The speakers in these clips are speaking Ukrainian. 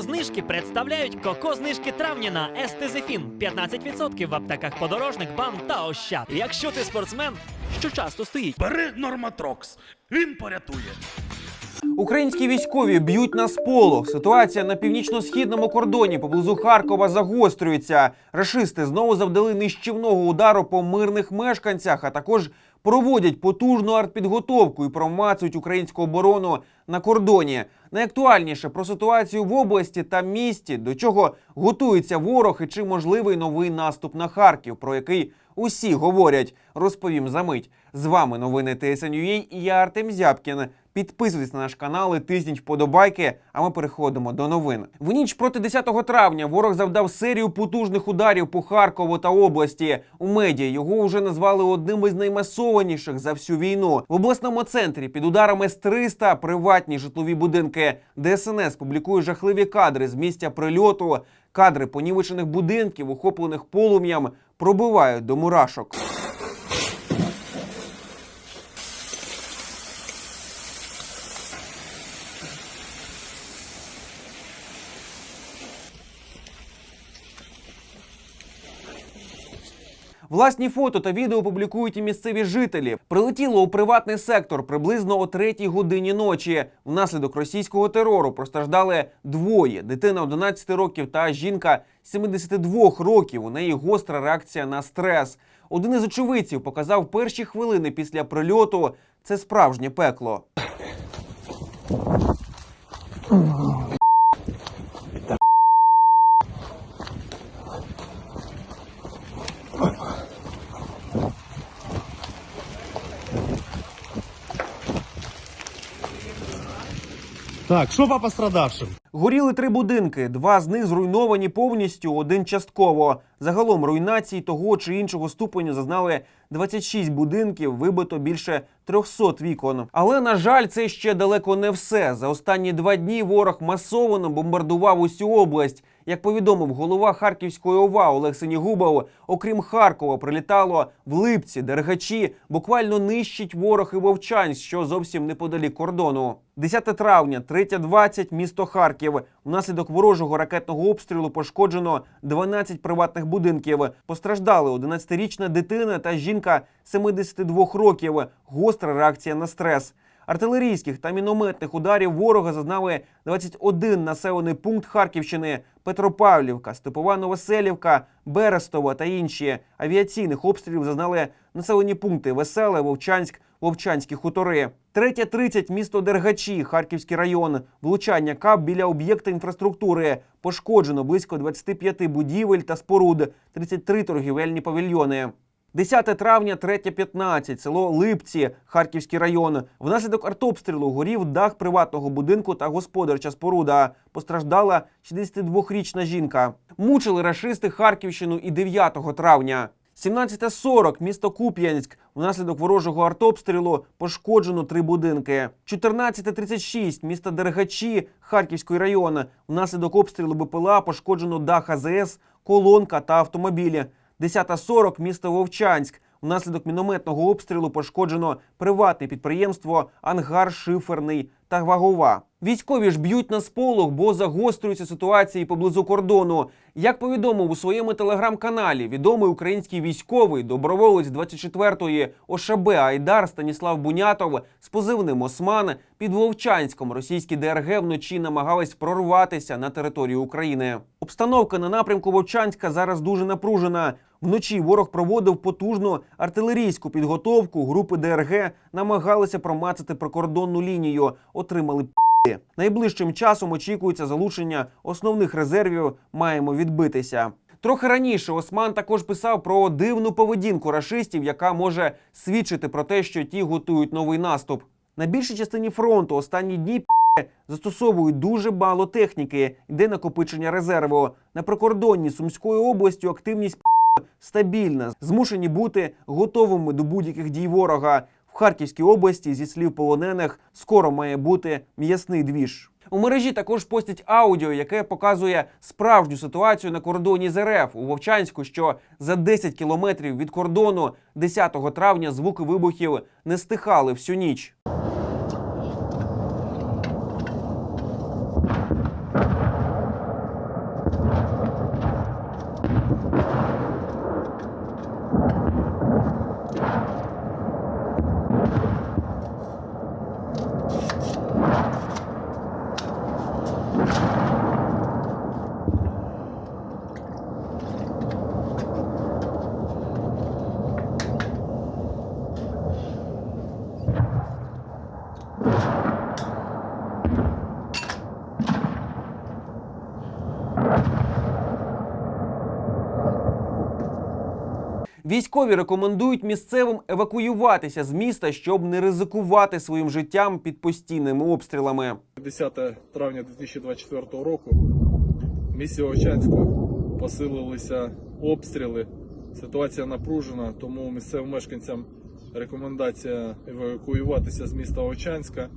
знижки представляють коко знижки травня на Естезефін 15% в аптеках подорожник, бам та ощад. Якщо ти спортсмен, що часто стоїть. Бери Норматрокс, він порятує. Українські військові б'ють на сполох. Ситуація на північно-східному кордоні поблизу Харкова загострюється. Рашисти знову завдали нищівного удару по мирних мешканцях, а також проводять потужну артпідготовку і промацують українську оборону на кордоні. Найактуальніше про ситуацію в області та місті, до чого готується ворог і чи можливий новий наступ на Харків, про який усі говорять. Розповім за мить. З вами новини ТСНЮА і я Артем Зябкін. Підписуйтесь на наш канал і тисніть вподобайки. А ми переходимо до новин. В ніч проти 10 травня ворог завдав серію потужних ударів по Харкову та області. У медіа його вже назвали одним із наймасованіших за всю війну. В обласному центрі під ударами з 300 приватні житлові будинки. ДСНС публікує жахливі кадри з місця прильоту. Кадри понівечених будинків, охоплених полум'ям, пробивають до мурашок. Власні фото та відео публікують і місцеві жителі. Прилетіло у приватний сектор приблизно о третій годині ночі. Внаслідок російського терору постраждали двоє: дитина 11 років та жінка 72 років. У неї гостра реакція на стрес. Один із очевидців показав перші хвилини після прильоту. Це справжнє пекло. Так, що по пострадавшим? Горіли три будинки. Два з них зруйновані повністю, один частково. Загалом руйнації того чи іншого ступеню зазнали 26 будинків, вибито більше 300 вікон. Але на жаль, це ще далеко не все. За останні два дні ворог масово бомбардував усю область. Як повідомив голова Харківської ОВА Олег Синігубов, окрім Харкова, прилітало в Липці, Дергачі, буквально нищить ворог і Вовчанськ, що зовсім неподалік кордону. 10 травня, 3.20, місто Харків. Внаслідок ворожого ракетного обстрілу пошкоджено 12 приватних будинків. Постраждали 11-річна дитина та жінка 72 років. Гостра реакція на стрес. Артилерійських та мінометних ударів ворога зазнали 21 населений пункт Харківщини, Петропавлівка, Степова Новоселівка, Берестово та інші. Авіаційних обстрілів зазнали населені пункти Веселе, Вовчанськ, Вовчанські хутори. 3.30 місто Дергачі, Харківський район. Влучання кап біля об'єкта інфраструктури. Пошкоджено близько 25 будівель та споруд, 33 торгівельні павільйони. 10 травня, 3.15, село Липці, Харківський район. Внаслідок артобстрілу горів дах приватного будинку та господарча споруда. Постраждала 62-річна жінка. Мучили рашисти Харківщину і 9 травня. 17.40, місто Куп'янськ. Внаслідок ворожого артобстрілу пошкоджено три будинки. 14.36, місто Дергачі, Харківський район. Внаслідок обстрілу БПЛА пошкоджено дах АЗС, колонка та автомобілі. 10.40, місто Вовчанськ. Внаслідок мінометного обстрілу пошкоджено приватне підприємство Ангар Шиферний та Вагова. Військові ж б'ють на сполох, бо загострюються ситуації поблизу кордону. Як повідомив у своєму телеграм-каналі відомий український військовий доброволець 24-ї ОШБ Айдар Станіслав Бунятов з позивним Осман під Вовчанськом російські ДРГ вночі намагались прорватися на територію України. Обстановка на напрямку Вовчанська зараз дуже напружена. Вночі ворог проводив потужну артилерійську підготовку. Групи ДРГ намагалися промацати прикордонну лінію, отримали. Найближчим часом очікується залучення основних резервів. Маємо відбитися. Трохи раніше Осман також писав про дивну поведінку рашистів, яка може свідчити про те, що ті готують новий наступ. На більшій частині фронту останні дні застосовують дуже мало техніки, йде накопичення резерву. На прикордонні Сумської області активність стабільна, змушені бути готовими до будь-яких дій ворога. Харківській області, зі слів полонених, скоро має бути м'ясний двіж. У мережі також постять аудіо, яке показує справжню ситуацію на кордоні з РФ у Вовчанську, що за 10 кілометрів від кордону 10 травня звуки вибухів не стихали всю ніч. Військові рекомендують місцевим евакуюватися з міста, щоб не ризикувати своїм життям під постійними обстрілами. 10 травня 2024 року в місті Овчанську посилилися обстріли. Ситуація напружена, тому місцевим мешканцям рекомендація евакуюватися з міста Овчанська,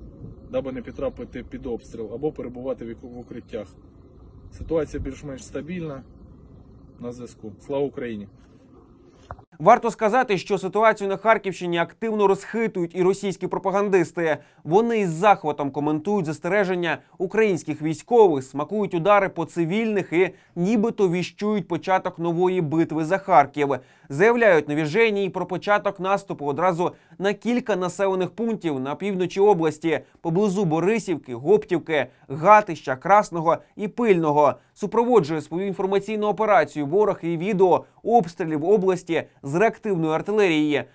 даби не потрапити під обстріл або перебувати в укриттях. Ситуація більш-менш стабільна. На зв'язку. Слава Україні! Варто сказати, що ситуацію на Харківщині активно розхитують і російські пропагандисти. Вони із захватом коментують застереження українських військових, смакують удари по цивільних і нібито віщують початок нової битви за Харків. Заявляють навіжені і про початок наступу одразу на кілька населених пунктів на півночі області поблизу Борисівки, Гоптівки, Гатища, Красного і Пильного. Супроводжує свою інформаційну операцію ворог і відео обстрілів області з реактивної артилерії.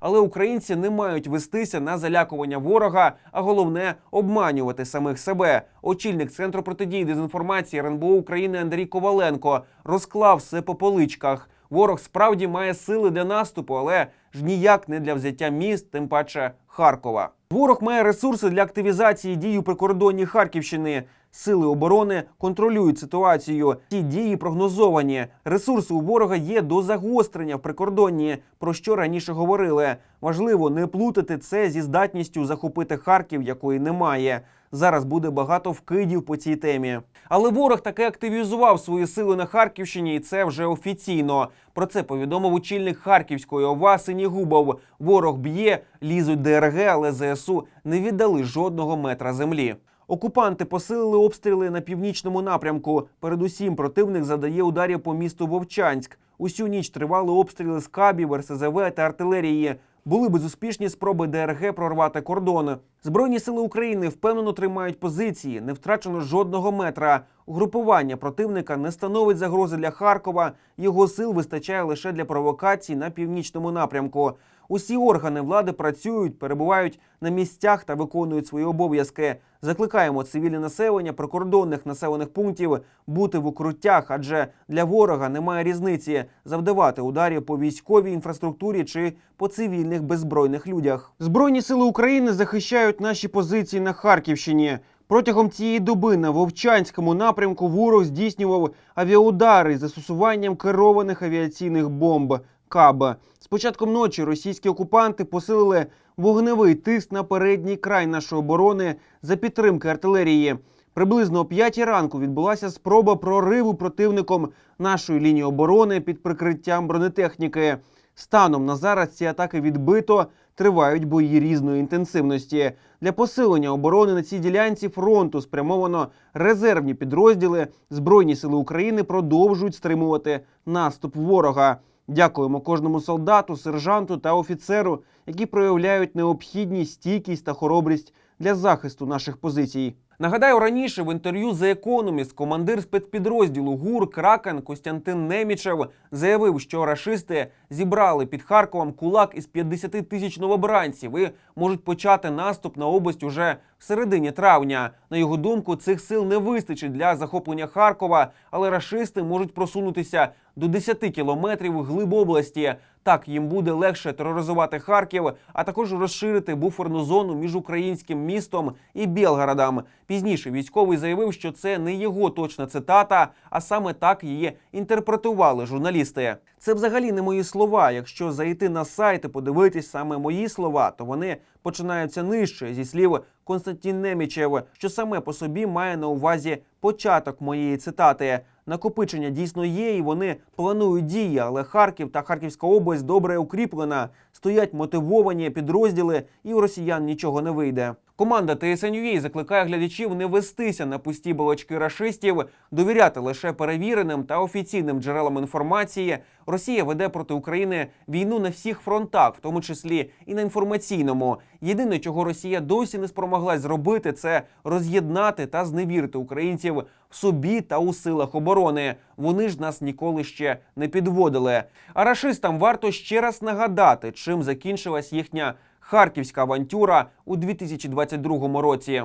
Але українці не мають вестися на залякування ворога, а головне обманювати самих себе. Очільник центру протидії дезінформації РНБО України Андрій Коваленко розклав все по поличках. Ворог справді має сили для наступу, але ж ніяк не для взяття міст, тим паче Харкова. Ворог має ресурси для активізації дій у прикордонні Харківщини. Сили оборони контролюють ситуацію. Ці дії прогнозовані. Ресурси у ворога є до загострення в прикордонні, про що раніше говорили. Важливо не плутати це зі здатністю захопити Харків, якої немає. Зараз буде багато вкидів по цій темі. Але ворог таки активізував свої сили на Харківщині, і це вже офіційно. Про це повідомив очільник Харківської ОВА Синігубов. Ворог б'є, лізуть ДРГ, але ЗСУ не віддали жодного метра землі. Окупанти посилили обстріли на північному напрямку. Передусім, противник задає ударів по місту Вовчанськ. Усю ніч тривали обстріли з кабів, РСЗВ та артилерії. Були безуспішні спроби ДРГ прорвати кордон. Збройні сили України впевнено тримають позиції, не втрачено жодного метра. Угрупування противника не становить загрози для Харкова. Його сил вистачає лише для провокацій на північному напрямку. Усі органи влади працюють, перебувають на місцях та виконують свої обов'язки. Закликаємо цивільне населення прикордонних населених пунктів бути в укруттях, адже для ворога немає різниці завдавати ударів по військовій інфраструктурі чи по цивільних беззбройних людях. Збройні сили України захищають наші позиції на Харківщині. Протягом цієї доби на Вовчанському напрямку ворог здійснював авіаудари з застосуванням керованих авіаційних бомб КАБ. З початком ночі російські окупанти посилили вогневий тиск на передній край нашої оборони за підтримки артилерії. Приблизно о 5 ранку відбулася спроба прориву противником нашої лінії оборони під прикриттям бронетехніки. Станом на зараз ці атаки відбито, тривають бої різної інтенсивності. Для посилення оборони на цій ділянці фронту спрямовано резервні підрозділи. Збройні сили України продовжують стримувати наступ ворога. Дякуємо кожному солдату, сержанту та офіцеру, які проявляють необхідність, стійкість та хоробрість для захисту наших позицій. Нагадаю, раніше в інтерв'ю The Economist командир спецпідрозділу ГУР Кракен Костянтин Немічев заявив, що рашисти зібрали під Харковом кулак із 50 тисяч новобранців і можуть почати наступ на область уже в середині травня. На його думку, цих сил не вистачить для захоплення Харкова, але рашисти можуть просунутися до 10 кілометрів глиб області. Так їм буде легше тероризувати Харків, а також розширити буферну зону між українським містом і Білгородом. Пізніше військовий заявив, що це не його точна цитата, а саме так її інтерпретували журналісти. Це взагалі не мої слова. Якщо зайти на сайт і подивитись саме мої слова, то вони починаються нижче зі слів Константин Немічев, що саме по собі має на увазі початок моєї цитати. Накопичення дійсно є, і вони планують дії, але Харків та Харківська область добре укріплена. Стоять мотивовані підрозділи, і у росіян нічого не вийде. Команда TSN.UA закликає глядачів не вестися на пусті балачки рашистів, довіряти лише перевіреним та офіційним джерелам інформації. Росія веде проти України війну на всіх фронтах, в тому числі і на інформаційному. Єдине, чого Росія досі не спромоглась зробити, це роз'єднати та зневірити українців в собі та у силах оборони. Вони ж нас ніколи ще не підводили. А рашистам варто ще раз нагадати, чим закінчилась їхня харківська авантюра у 2022 році.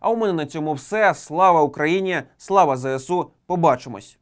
А у мене на цьому все. Слава Україні! Слава ЗСУ! Побачимось!